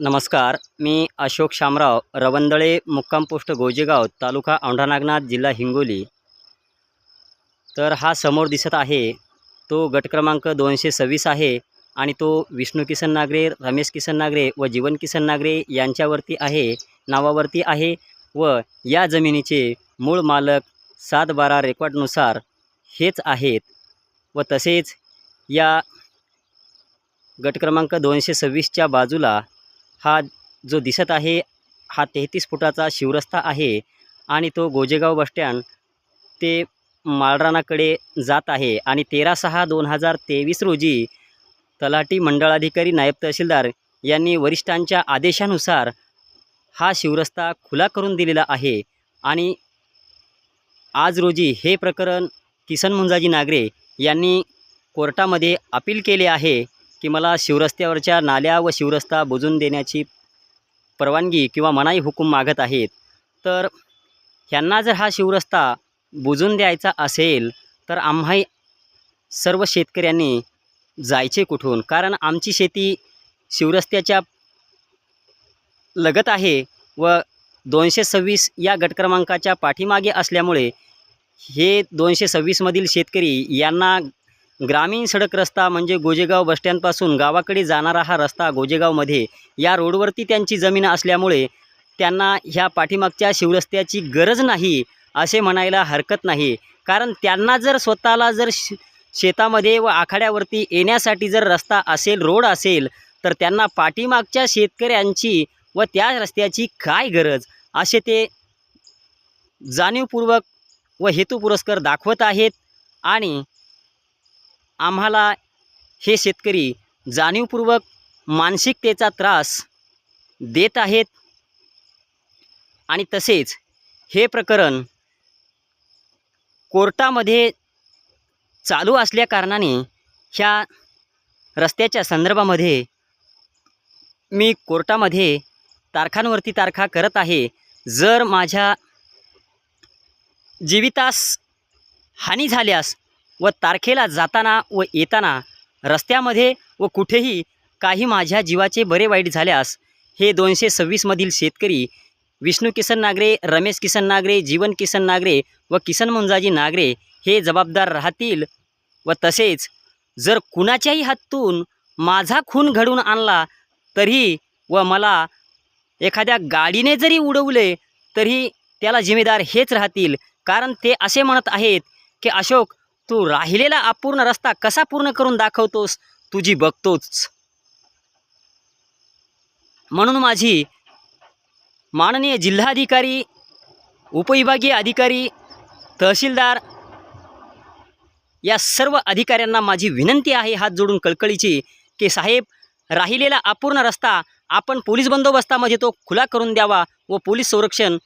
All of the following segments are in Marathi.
नमस्कार मी अशोक शामराव रवंदळे मुक्काम पोस्ट गोजेगाव तालुका औंढा नागनाथ जिल्हा हिंगोली. तर हा समोर दिसत आहे तो गट क्रमांक दोनशे सव्वीस आहे आणि तो विष्णू किसन नागरे रमेश किसन नागरे व जीवन किसन नागरे यांच्यावरती आहे नावावरती आहे व या जमिनीचे मूळ मालक सात बारा रेकॉर्डनुसार हेच आहेत व तसेच या गट क्रमांक दोनशे सव्वीसच्या बाजूला हा जो दिसत आहे हा तेहतीस फुटाचा शिवरस्ता आहे आणि तो गोजेगाव बसस्टँड ते माळरानाकडे जात आहे. आणि तेरा सहा दोन हजार तेवीस रोजी तलाठी मंडळाधिकारी नायब तहसीलदार यांनी वरिष्ठांच्या आदेशानुसार हा शिवरस्ता खुला करून दिलेला आहे. आणि आज रोजी हे प्रकरण किसन मुंजाजी नागरे यांनी कोर्टामध्ये अपील केले आहे. की मला शिवरस्त्यावरच्या नाल्या व शिवरस्ता बुजून देण्याची परवानगी किंवा मनाई हुकूम मागत आहेत. तर ह्यांना जर हा शिवरस्ता बुजून द्यायचा असेल तर आम्हाही सर्व शेतकऱ्यांनी जायचे कुठून? कारण आमची शेती शिवरस्त्याच्या लगत आहे व दोनशे सव्वीस या गटक्रमांकाच्या पाठीमागे असल्यामुळे हे दोनशे सव्वीसमधील शेतकरी यांना ग्रामीण सडक रस्ता म्हणजे गोजेगाव बसस्टँडपासून गावाकडे जाणारा हा रस्ता गोजेगावमध्ये या रोडवरती त्यांची जमीन असल्यामुळे त्यांना ह्या पाठीमागच्या शिवरस्त्याची गरज नाही असे म्हणायला हरकत नाही. कारण त्यांना जर स्वतःला जर शेतामध्ये व आखाड्यावरती येण्यासाठी जर रस्ता असेल रोड असेल तर त्यांना पाठीमागच्या शेतकऱ्यांची व त्या रस्त्याची काय गरज? असे ते जाणीवपूर्वक व हेतुपुरस्कर दाखवत आहेत आणि आम्हाला हे शेतकरी जाणीवपूर्वक मानसिकतेचा त्रास देत आहेत. आणि तसेच हे प्रकरण कोर्टामध्ये चालू असल्याकारणाने ह्या रस्त्याच्या संदर्भामध्ये मी कोर्टामध्ये तारखांवरती तारखा करत आहे. जर माझ्या जीवितास हानी झाल्यास व तारखेला जाताना व येताना रस्त्यामध्ये व कुठेही काही माझ्या जीवाचे बरे वाईट झाल्यास हे दोनशे सव्वीसमधील शेतकरी विष्णू किसन नागरे रमेश किसन नागरे जीवन किसन नागरे व किसन मुंजाजी नागरे हे जबाबदार राहतील व तसेच जर कुणाच्याही हातून माझा खून घडवून आणला तरी व मला एखाद्या गाडीने जरी उडवले तरी त्याला जिम्मेदार हेच राहतील. कारण ते असे म्हणत आहेत की अशोक तू राहिलेला अपूर्ण रस्ता कसा पूर्ण करून दाखवतोस? तुझी बघतोच. म्हणून माझी माननीय जिल्हाधिकारी उपविभागीय अधिकारी तहसीलदार या सर्व अधिकाऱ्यांना माझी विनंती आहे हात जोडून कळकळीची की साहेब राहिलेला अपूर्ण रस्ता आपण पोलीस बंदोबस्तामध्ये तो खुला करून द्यावा व पोलीस संरक्षण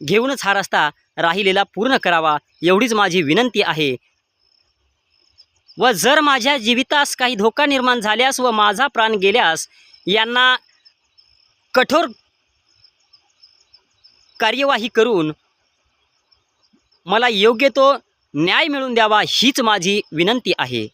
घेऊनच हा रस्ता राहिलेला पूर्ण करावा एवढीच माझी विनंती आहे. व जर माझ्या जीवितास काही धोका निर्माण झाल्यास व माझा प्राण गेल्यास यांना कठोर कार्यवाही करून मला योग्य तो न्याय मिळवून द्यावा हीच माझी विनंती आहे.